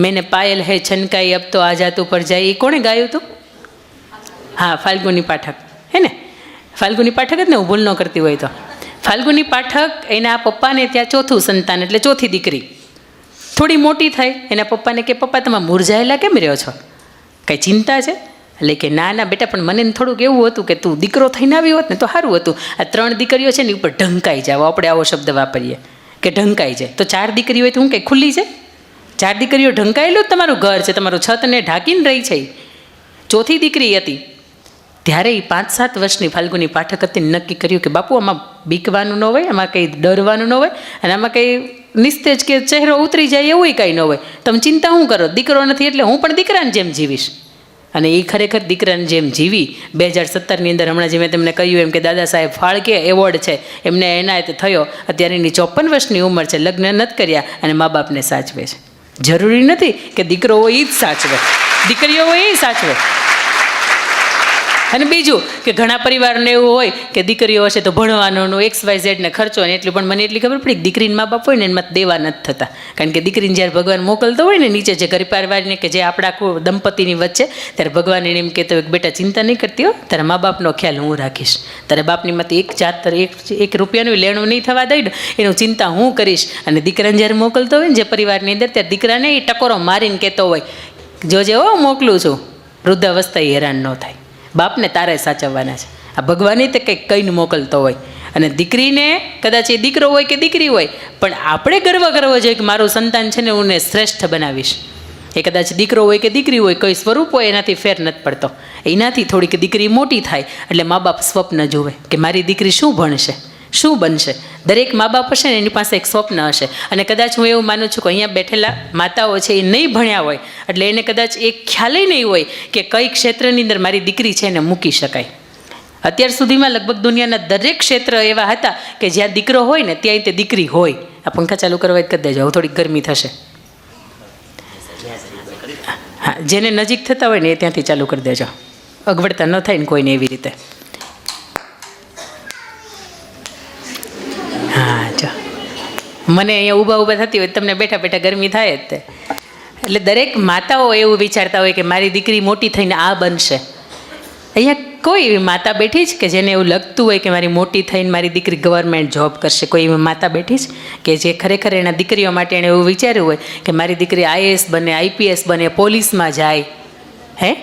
મેને પાયલ હે છનકાઈ અબ તો આજાત ઉપર જાય. એ કોણે ગાયું હતું હા, ફાલ્ગુની પાઠક. હે ને? ફાલ્ગુની પાઠક જ ને હું ભૂલ ન કરતી હોય તો. ફાલ્ગુની પાઠક એના પપ્પાને ત્યાં ચોથું સંતાન, એટલે ચોથી દીકરી. થોડી મોટી થાય. એના પપ્પાને કે, પપ્પા, તમે મુરઝાયેલા કેમ રહ્યો છો? કંઈ ચિંતા છે? એટલે કે, ના ના, બેટા, પણ મને થોડુંક એવું હતું કે તું દીકરો થઈને આવી હોત ને તો સારું હતું. આ ત્રણ દીકરીઓ છે ને ઉપર ઢંકાઈ જાવ આપણે આવો શબ્દ વાપરીએ. કે ઢંકાઈ જાય. તો ચાર દીકરી હોય તો હું કંઈ ખુલ્લી છે? ચાર દીકરીઓ ઢંકાયેલું જ તમારું ઘર છે, તમારું છતને ઢાંકીને રહી છે. ચોથી દીકરી હતી. ત્યારે એ પાંચ સાત વર્ષની ફાલ્ગુની પાઠક હતી નક્કી કર્યું કે બાપુ, આમાં બીકવાનું ન હોય, આમાં કંઈ ડરવાનું ન હોય અને આમાં કંઈ નિસ્તેજ કે ચહેરો ઉતરી જાય એવું કંઈ ન હોય. તમે ચિંતા શું કરો? દીકરો નથી એટલે હું પણ દીકરાને જેમ જીવીશ. અને એ ખરેખર દીકરાને જેમ જીવી. બે હજાર સત્તરની અંદર હમણાં જે મેં તમને કહ્યું એમ કે દાદા સાહેબ ફાળકે એવોર્ડ છે, એમને એનાયત થયો. અત્યારે એની ચોપન વર્ષની ઉંમર છે, લગ્ન નથી કર્યા અને મા બાપને સાચવે છે. જરૂરી નથી કે દીકરો હોય એ જ સાચવે. દીકરીઓ હોય એ સાચવે. અને બીજું કે ઘણા પરિવારને એવું હોય કે દીકરીઓ હશે તો ભણવાનો એક્સ વાય ઝેડને ખર્ચો ને એટલું, પણ મને એટલી ખબર પડી દીકરીને મા બાપ હોય ને એમાં દેવા નથી થતા. કારણ કે દીકરીને જ્યારે ભગવાન મોકલતો હોય ને નીચે જે પરિવારને કે જે આપણા દંપતીની વચ્ચે, ત્યારે ભગવાન એને એમ કહેતો હોય બેટા ચિંતા નહીં કરતી હો, તારા મા બાપનો ખ્યાલ હું રાખીશ. તારા બાપની માંથી એક જાત એક એક રૂપિયાનું લેણું નહીં થવા દઈ એનું ચિંતા હું કરીશ. અને દીકરાને જ્યારે મોકલતો હોય ને જે પરિવારની અંદર, ત્યારે દીકરાને એ ટકોરો મારીને કહેતો હોય, જોજે હો મોકલું છું. વૃદ્ધાવસ્થા હેરાન ન થાય. બાપને તારે સાચવવાના છે. આ ભગવાને તે કંઈક કહીને મોકલતો હોય. અને દીકરીને કદાચ એ દીકરો હોય કે દીકરી હોય, પણ આપણે ગર્વ કરવો જોઈએ કે મારું સંતાન છે ને હું એને શ્રેષ્ઠ બનાવીશ. એ કદાચ દીકરો હોય કે દીકરી હોય, કોઈ સ્વરૂપ હોય, એનાથી ફેર નથી પડતો. એનાથી થોડીક દીકરી મોટી થાય, એટલે મા બાપ સ્વપ્ન જુએ કે મારી દીકરી શું ભણશે? શું બનશે? દરેક મા બાપ હશે ને એની પાસે એક સ્વપ્ન હશે. અને કદાચ હું એવું માનું છું કે અહીંયા બેઠેલા માતાઓ છે એ નહીં ભણ્યા હોય, એટલે એને કદાચ એ ખ્યાલ નહીં હોય કે કઈ ક્ષેત્રની અંદર મારી દીકરી છે એને મૂકી શકાય. અત્યાર સુધીમાં લગભગ દુનિયાના દરેક ક્ષેત્ર એવા હતા કે જ્યાં દીકરો હોય ને ત્યાં તે દીકરી હોય. આ પંખા ચાલુ કરવા જ કરી દેજો, હવે થોડીક ગરમી થશે. હા, જેને નજીક થતા હોય ને એ ત્યાંથી ચાલુ કરી દેજો. અગવડતા ન થાય ને કોઈને એવી રીતે હા જો મને અહીંયા ઊભા ઊભા થતી હોય તમને બેઠા બેઠા ગરમી થાય જ તે. એટલે દરેક માતાઓ એવું વિચારતા હોય કે મારી દીકરી મોટી થઈને આ બનશે. અહીંયા કોઈ એવી માતા બેઠી છે કે જેને એવું લગતું હોય કે મારી મોટી થઈને મારી દીકરી ગવર્મેન્ટ જોબ કરશે. કોઈ એવી માતા બેઠી છે કે જે ખરેખર એના દીકરીઓ માટે એણે એવું વિચાર્યું હોય કે મારી દીકરી આઈએએસ બને, આઈપીએસ બને, પોલીસમાં જાય. હે?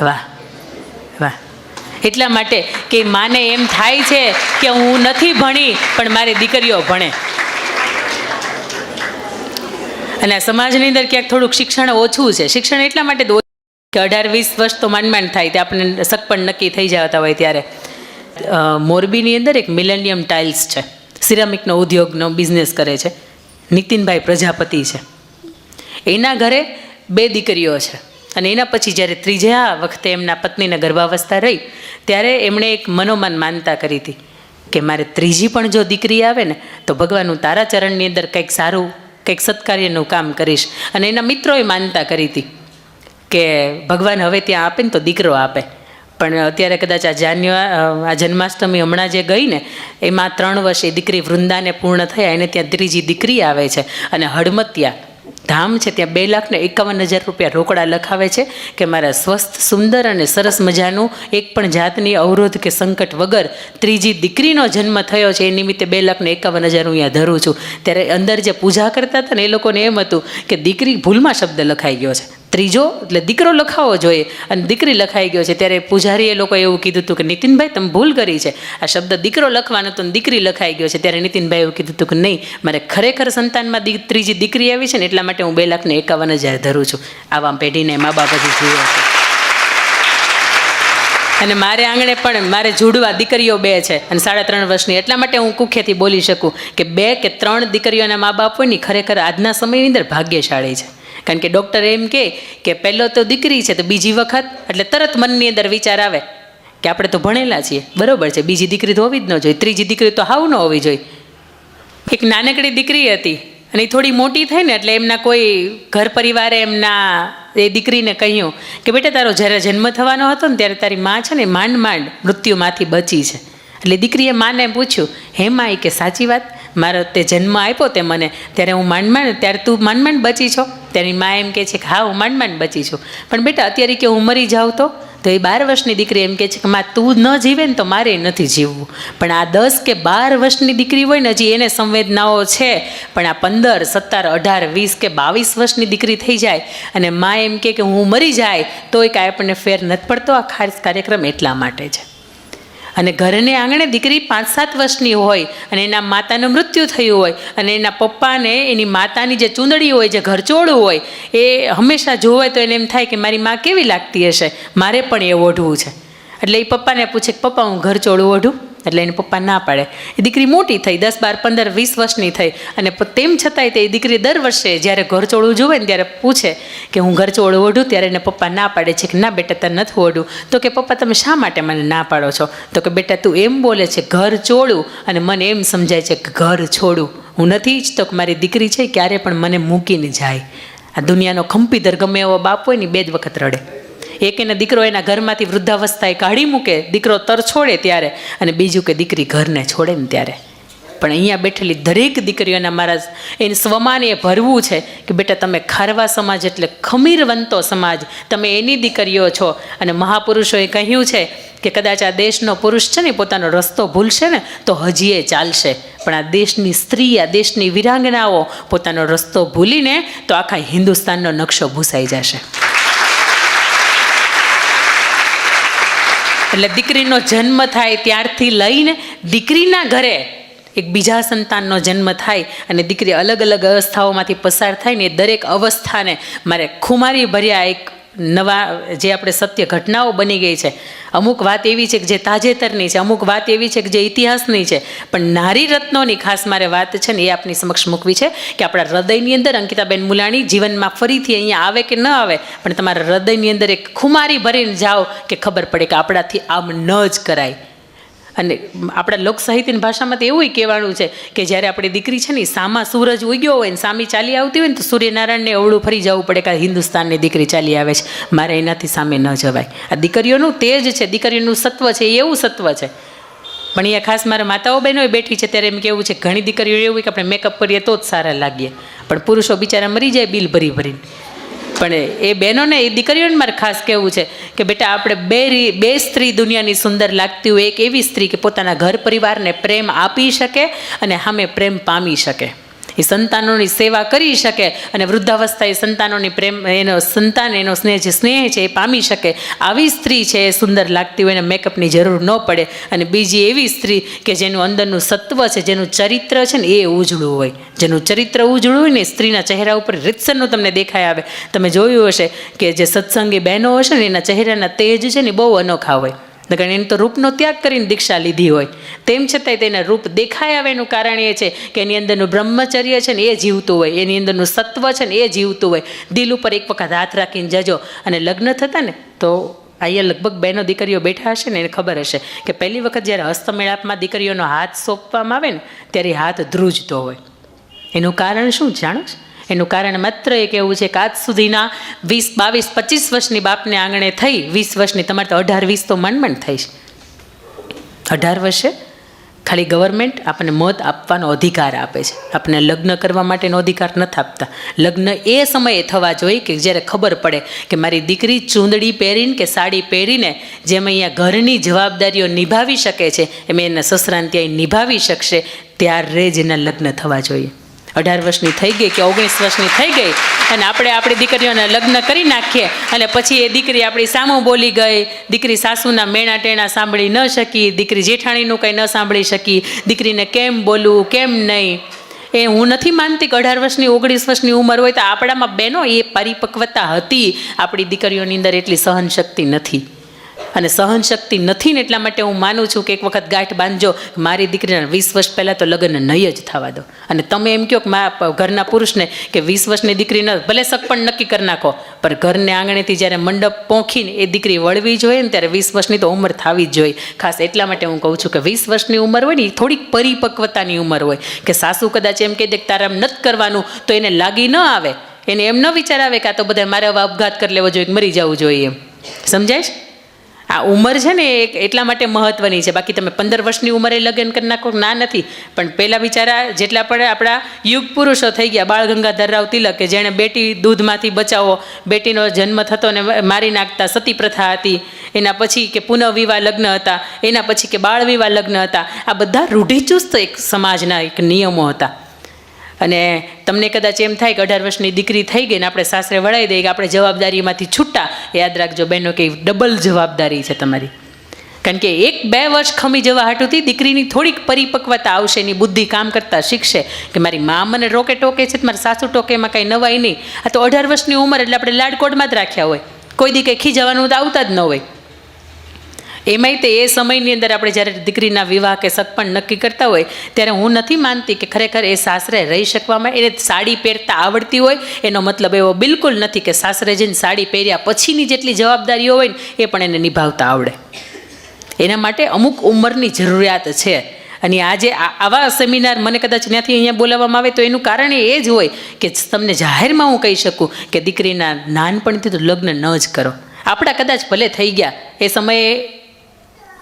વાહ વાહ. એટલા માટે કે માને એમ થાય છે કે હું નથી ભણી, પણ મારી દીકરીઓ ભણે. અને સમાજની અંદર ક્યાંક થોડુંક શિક્ષણ ઓછું છે. શિક્ષણ એટલા માટે કે અઢાર, વીસ વર્ષ તો માંડ માંડ થાય, તે આપણને સગપણ નક્કી થઈ જતા હોય ત્યારે. મોરબીની અંદર એક મિલેનિયમ ટાઇલ્સ છે. સિરામિકનો ઉદ્યોગનો બિઝનેસ કરે છે. નીતિનભાઈ પ્રજાપતિ છે. એના ઘરે બે દીકરીઓ છે. અને એના પછી જ્યારે ત્રીજા વખતે એમના પત્નીને ગર્ભાવસ્થા રહી, ત્યારે એમણે એક મનોમન માનતા કરી હતી કે મારે ત્રીજી પણ જો દીકરી આવે ને, તો ભગવાનનું તારા ચરણની અંદર કંઈક સારું કંઈક સત્કાર્યનું કામ કરીશ. અને એના મિત્રોએ માનતા કરી હતી કે ભગવાન હવે ત્યાં આપે ને તો દીકરો આપે. પણ અત્યારે કદાચ આ જાન્યુઆ આ જન્માષ્ટમી હમણાં જે ગઈ ને, એમાં ત્રણ વર્ષે દીકરી વૃંદાને પૂર્ણ થયા, એને ત્યાં ત્રીજી દીકરી આવે છે. અને હડમતિયા ધામ છે, ત્યાં બે લાખને એકાવન હજાર રૂપિયા રોકડા લખાવે છે કે મારા સ્વસ્થ, સુંદર અને સરસ મજાનું એક પણ જાતની અવરોધ કે સંકટ વગર ત્રીજી દીકરીનો જન્મ થયો છે, એ નિમિત્તે બે લાખને એકાવન હજાર હું અહીંયા ધરું છું. ત્યારે અંદર જે પૂજા કરતા હતા ને એ લોકોને એમ હતું કે દીકરી ભૂલમાં શબ્દ લખાઈ ગયો છે. ત્રીજો, એટલે દીકરો લખાવો જોઈએ. અને દીકરી લખાઈ ગયો છે. ત્યારે પૂજારીએ લોકો એવું કીધું હતું કે, નીતિનભાઈ, તમે ભૂલ કરી છે. આ શબ્દ દીકરો લખવાનો હતો દીકરી લખાઈ ગયો છે. ત્યારે નીતિનભાઈ એવું કીધું હતું કે, નહીં, મારે ખરેખર સંતાનમાં ત્રીજી દીકરી આવી છે ને એટલા માટે હું બે લાખને એકાવન હજાર ધરું છું. આવા પેઢીને મા બાપ હજી જીવે છે. અને મારે આંગણે પણ મારે જોડવા દીકરીઓ બે છે. અને સાડા ત્રણ વર્ષની. એટલા માટે હું કુખ્યાથી બોલી શકું કે બે કે ત્રણ દીકરીઓના મા બાપ હોય ને ખરેખર આજના સમયની અંદર ભાગ્યશાળી છે. કારણ કે ડૉક્ટર એમ કહે કે પહેલો તો દીકરી છે તો બીજી વખત, એટલે તરત મનની અંદર વિચાર આવે કે આપણે તો ભણેલા છીએ. બરાબર છે, બીજી દીકરી તો હોવી જ ન જોઈએ, ત્રીજી દીકરી તો હાવ ન હોવી જોઈએ. એક નાનકડી દીકરી હતી અને એ થોડી મોટી થઈ ને એટલે એમના કોઈ ઘર પરિવારે એમના એ દીકરીને કહ્યું કે બેટા તારો જ્યારે જન્મ થવાનો હતો ને ત્યારે તારી માં છે ને માંડ માંડ મૃત્યુમાંથી બચી છે. એટલે દીકરીએ માને પૂછ્યું, હે માં કે સાચી વાત? મારો તે જન્મ આપ્યો તે મને. ત્યારે હું માંડ માંડ ત્યારે તું માંડ માંડ બચી છો. તેની મા એમ કહે છે કે હા, હું માંડ માંડ બચી છું. પણ બેટા, અત્યારે કે હું મરી જાઉં તો? તો એ બાર વર્ષની દીકરી એમ કહે છે કે માં, તું ન જીવે ને તો મારે નથી જીવવું. પણ આ દસ કે બાર વર્ષની દીકરી હોય ને, હજી એને સંવેદનાઓ છે. પણ આ પંદર, સત્તર, અઢાર, વીસ કે બાવીસ વર્ષની દીકરી થઈ જાય અને મા એમ કહે કે હું મરી જાય તો એ કાંઈ આપણને ફેર નથી પડતો. આ ખાસ કાર્યક્રમ એટલા માટે છે. અને ઘરને આંગણે દીકરી પાંચ સાત વર્ષની હોય અને એના માતાનું મૃત્યુ થયું હોય અને એના પપ્પાને એની માતાની જે ચૂંદડી હોય, જે ઘરચોળું હોય, એ હંમેશા જોવે તો એને એમ થાય કે મારી માં કેવી લાગતી હશે? મારે પણ એ ઓઢવું છે. એટલે એ પપ્પાને પૂછે કે પપ્પા, હું ઘરચોળું ઓઢું? એટલે એને પપ્પા ના પાડે. એ દીકરી મોટી થઈ, દસ, બાર, પંદર, વીસ વર્ષની થઈ. અને તેમ છતાંય તે દીકરી દર વર્ષે જ્યારે ઘરચોળું જોવે ને ત્યારે પૂછે કે હું ઘરચોળું ઓઢું? ત્યારે એને પપ્પા ના પાડે છે કે, ના બેટા, તને નથી ઓઢું. તો કે, પપ્પા, તમે શા માટે મને ના પાડો છો? તો કે, બેટા, તું એમ બોલે છે, ઘર ચોળું. અને મને એમ સમજાય છે કે, ઘર છોડું. હું નથી ઈચ્છતો કે મારી દીકરી છે ક્યારે પણ મને મૂકીને જાય. આ દુનિયાનો ખંપીધર ગમે એવો બાપ હોય ને બે જ વખત રડે. એક એના દીકરો એના ઘરમાંથી વૃદ્ધાવસ્થાએ કાઢી મૂકે, દીકરો તર છોડે ત્યારે અને બીજું કે દીકરી ઘરને છોડે ને ત્યારે. પણ અહીંયા બેઠેલી દરેક દીકરીઓના મારા એને સ્વમાન એ ભરવું છે કે બેટા તમે ખારવા સમાજ એટલે ખમીરવંતો સમાજ, તમે એની દીકરીઓ છો. અને મહાપુરુષોએ કહ્યું છે કે કદાચ આ દેશનો પુરુષ છે ને પોતાનો રસ્તો ભૂલશે ને, તો હજી એ ચાલશે. પણ આ દેશની સ્ત્રી, આ દેશની વિરાંગનાઓ પોતાનો રસ્તો ભૂલીને તો આખા હિન્દુસ્તાનનો નકશો ભૂસાઈ જશે. એટલે દીકરીનો જન્મ થાય ત્યારથી લઈને દીકરીના ઘરે એક બીજા સંતાનનો જન્મ થાય અને દીકરી અલગ અલગ અવસ્થાઓમાંથી પસાર થાય ને એ દરેક અવસ્થાને મારે ખુમારી ભર્યા એક નવા જે આપણે સત્ય ઘટનાઓ બની ગઈ છે, અમુક વાત એવી છે કે જે તાજેતરની છે, અમુક વાત એવી છે કે જે ઇતિહાસની છે, પણ નારી રત્નોની ખાસ મારે વાત છે ને એ આપની સમક્ષ મૂકવી છે કે આપણા હૃદયની અંદર અંકિતાબેન મુલાણી જીવનમાં ફરીથી અહીંયા આવે કે ન આવે, પણ તમારા હૃદયની અંદર એક ખુમારી ભરીને જાઓ કે ખબર પડે કે આપણાથી આમ ન જ કરાય. અને આપણા લોક સાહિત્યની ભાષામાં તો એવું કહેવાનું છે કે જ્યારે આપણી દીકરી છે ને સામા સૂરજ ઉગ્યો હોય ને સામી ચાલી આવતી હોય ને તો સૂર્યનારાયણને અવળું ફરી જવું પડે કે હિન્દુસ્તાનની દીકરી ચાલી આવે છે. મારે એનાથી સામે ન જવાય. આ દીકરીઓનું તેજ છે દીકરીઓનું સત્વ છે, એ એવું સત્વ છે. પણ અહીંયા ખાસ મારા માતાઓ બહેનો બેઠી છે ત્યારે એમ કેવું છે ઘણી દીકરીઓ એવું કે આપણે મેકઅપ કરીએ તો જ સારા લાગીએ. પણ પુરુષો બિચારા મરી જાય, બિલ ભરી ભરીને. પણ એ બહેનોને, એ દીકરીઓને મારે ખાસ કહેવું છે કે બેટા, આપણે બે બે સ્ત્રી દુનિયાની સુંદર લાગતી હોય, એક એવી સ્ત્રી કે પોતાના ઘર પરિવારને પ્રેમ આપી શકે અને સામે પ્રેમ પામી શકે. એ સંતાનોની સેવા કરી શકે અને વૃદ્ધાવસ્થા એ સંતાનોની પ્રેમ, એનો સંતાન, એનો સ્નેહ, જે સ્નેહ છે એ પામી શકે. આવી સ્ત્રી છે એ સુંદર લાગતી હોય એને મેકઅપની જરૂર ન પડે. અને બીજી એવી સ્ત્રી કે જેનું અંદરનું સત્વ છે, જેનું ચરિત્ર છે ને એ ઉજળું હોય. જેનું ચરિત્ર ઉજળું હોય ને સ્ત્રીના ચહેરા ઉપર રીતસરનું તમને દેખાય આવે. તમે જોયું હશે કે જે સત્સંગી બહેનો હશે ને એના ચહેરાના તેજ છે ને બહુ અનોખા હોય. નકર એને તો રૂપનો ત્યાગ કરીને દીક્ષા લીધી હોય. તેમ છતાંય તેના રૂપ દેખાય આવે એનું કારણ એ છે કે એની અંદરનું બ્રહ્મચર્ય છે ને એ જીવતું હોય. એની અંદરનું સત્વ છે ને એ જીવતું હોય. દિલ ઉપર એક વખત હાથ રાખીને જજો અને લગ્ન થતા ને તો અહીંયા લગભગ બહેનો દીકરીઓ બેઠા હશે ને એને ખબર હશે કે પહેલી વખત જ્યારે હસ્તમેળાપમાં દીકરીઓનો હાથ સોંપવામાં આવે ને ત્યારે હાથ ધ્રુજતો હોય. એનું કારણ શું જાણો છો? એનું કારણ માત્ર એક એવું છે કે આજ સુધીના વીસ, બાવીસ, પચીસ વર્ષની બાપને આંગણે થઈ, વીસ વર્ષની તમારે તો અઢાર, વીસ તો માંડ થઈ છે. અઢાર વર્ષે ખાલી ગવર્મેન્ટ આપણને મત આપવાનો અધિકાર આપે છે. આપણને લગ્ન કરવા માટેનો અધિકાર નથી આપતા. લગ્ન એ સમયે થવા જોઈએ કે જ્યારે ખબર પડે કે મારી દીકરી ચૂંદડી પહેરીને કે સાડી પહેરીને જેમ અહીંયા ઘરની જવાબદારીઓ નિભાવી શકે છે, એમ એના સસરાને ત્યાં નિભાવી શકશે, ત્યારે જ એના લગ્ન થવા જોઈએ. અઢાર વર્ષની થઈ ગઈ કે ઓગણીસ વર્ષની થઈ ગઈ અને આપણે આપણી દીકરીઓને લગ્ન કરી નાખીએ અને પછી એ દીકરી આપણી સામું બોલી ગઈ. દીકરી સાસુના મેણા ટેણા સાંભળી ન શકી, દીકરી જેઠાણીનું કંઈ ન સાંભળી શકી, દીકરીને કેમ બોલવું, કેમ નહીં? એ હું નથી માનતી કે અઢાર વર્ષની, ઓગણીસ વર્ષની ઉંમર હોય તો આપણામાં બેનો એ પરિપક્વતા હતી. આપણી દીકરીઓની અંદર એટલી સહનશક્તિ નથી. અને સહનશક્તિ નથી ને એટલા માટે હું માનું છું કે એક વખત ગાંઠ બાંધજો. મારી દીકરીના વીસ વર્ષ પહેલાં તો લગ્ન નહીં જ થવા દો. અને તમે એમ કહો કે મા ઘરના પુરુષને કે વીસ વર્ષની દીકરીને ભલે સક પણ નક્કી કરી નાખો, પણ ઘરને આંગણેથી જ્યારે મંડપ પોંખીને એ દીકરી વળવી જોઈએ ને ત્યારે વીસ વર્ષની તો ઉંમર થવી જ જોઈએ. ખાસ એટલા માટે હું કહું છું કે વીસ વર્ષની ઉંમર હોય ને એ થોડીક પરિપક્વતાની ઉંમર હોય. કે સાસુ કદાચ એમ કહી દે કે તારે આમ નથી કરવાનું, તો એને લાગી ન આવે. એને એમ ન વિચાર આવે કે આ તો બધા મારે હવે આપઘાત કરી લેવો જોઈએ મરી જવું જોઈએ એમ. સમજાય આ ઉંમર છે ને એક એટલા માટે મહત્વની છે. બાકી તમે પંદર વર્ષની ઉંમરે લગ્ન કરી નાખો, ના નથી. પણ પહેલાં બિચારા જેટલા પણ આપણા યુગ પુરુષો થઈ ગયા, બાળ ગંગાધર રાવ તિલક, કે જેણે બેટી દૂધમાંથી બચાવો, બેટીનો જન્મ થતો ને મારી નાખતા સતી પ્રથા હતી. એના પછી કે પુનઃવિવાહ લગ્ન હતા, એના પછી કે બાળ વિવાહ લગ્ન હતા. આ બધા રૂઢિચુસ્ત એક સમાજના એક નિયમો હતા. અને તમને કદાચ એમ થાય કે અઢાર વર્ષની દીકરી થઈ ગઈ ને આપણે સાસરે વળાવી દઈએ કે આપણે જવાબદારીમાંથી છૂટા, યાદ રાખજો બહેનો, કે ડબલ જવાબદારી છે તમારી. કારણ કે એક બે વર્ષ ખમી જવા હાટુથી દીકરીની થોડીક પરિપક્વતા આવશે એની બુદ્ધિ કામ કરતાં શીખશે કે મારી મા મને રોકે ટોકે છે, મારી સાસુ ટોકે, એમાં કાંઈ નવાય નહીં. આ તો અઢાર વર્ષની ઉંમર એટલે આપણે લાડકોડમાં જ રાખ્યા હોય. કોઈ દી કંઈ ખીજવાનું તો આવતા જ ન હોય. એમાંય તે એ સમયની અંદર આપણે જ્યારે દીકરીના વિવાહ કે સગપણ નક્કી કરતા હોય, ત્યારે હું નથી માનતી કે ખરેખર એ સાસરે રહી શકવામાં એને સાડી પહેરતા આવડતી હોય, એનો મતલબ એવો બિલકુલ નથી કે સાસરે જઈને સાડી પહેર્યા પછીની જેટલી જવાબદારીઓ હોય ને, એ પણ એને નિભાવતા આવડે. એના માટે અમુક ઉંમરની જરૂરિયાત છે. અને આજે આવા સેમિનાર મને કદાચ ત્યાંથી અહીંયા બોલાવવામાં આવે તો એનું કારણ એ જ હોય કે તમને જાહેરમાં હું કહી શકું કે દીકરીના નાનપણથી તો લગ્ન ન જ કરો. આપણા કદાચ ભલે થઈ ગયા, એ સમયે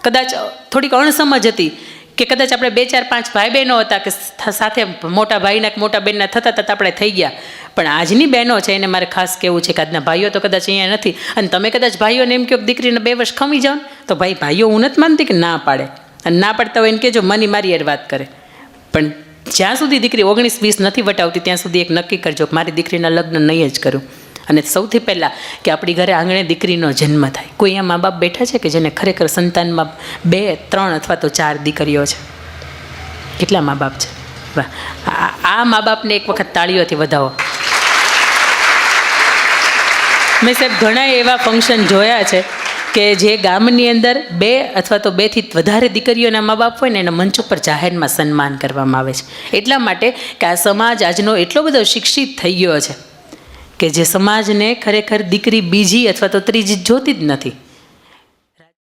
કદાચ થોડીક અણસમજ હતી કે કદાચ આપણે બે ચાર પાંચ ભાઈ બહેનો હતા કે સાથે મોટા ભાઈના કે મોટા બહેનના થતા થતા આપણે થઈ ગયા. પણ આજની બહેનો છે, એને મારે ખાસ કહેવું છે કે આજના ભાઈઓ તો કદાચ અહીંયા નથી. અને તમે કદાચ ભાઈઓને એમ કહો કે દીકરીને બે વર્ષ ખમી જાઓ તો ભાઈ ભાઈઓ હું નથી માનતી કે ના પાડે. અને ના પાડતા હોય એને કહેજો, મની મારી યાર વાત કરે. પણ જ્યાં સુધી દીકરી ઓગણીસ વીસ નથી વટાવતી, ત્યાં સુધી એક નક્કી કરજો મારી દીકરીના લગ્ન નહીં જ કરું. અને સૌથી પહેલાં કે આપણી ઘરે આંગણે દીકરીનો જન્મ થાય. કોઈ અહીંયા મા બાપ બેઠા છે કે જેને ખરેખર સંતાનમાં બે, ત્રણ અથવા તો ચાર દીકરીઓ છે? કેટલા મા બાપ છે? વાહ. આ- મા બાપને એક વખત તાળીઓથી વધાવો. મેં સાહેબ ઘણા એવા ફંક્શન જોયા છે કે જે ગામની અંદર બે અથવા તો બેથી વધારે દીકરીઓના મા બાપ હોય ને એના મંચ ઉપર જાહેરમાં સન્માન કરવામાં આવે છે. એટલા માટે કે આ સમાજ આજનો એટલો બધો શિક્ષિત થઈ ગયો છે. કે જે સમાજને ખરેખર દીકરી બીજી અથવા તો ત્રીજી જોતી જ નથી.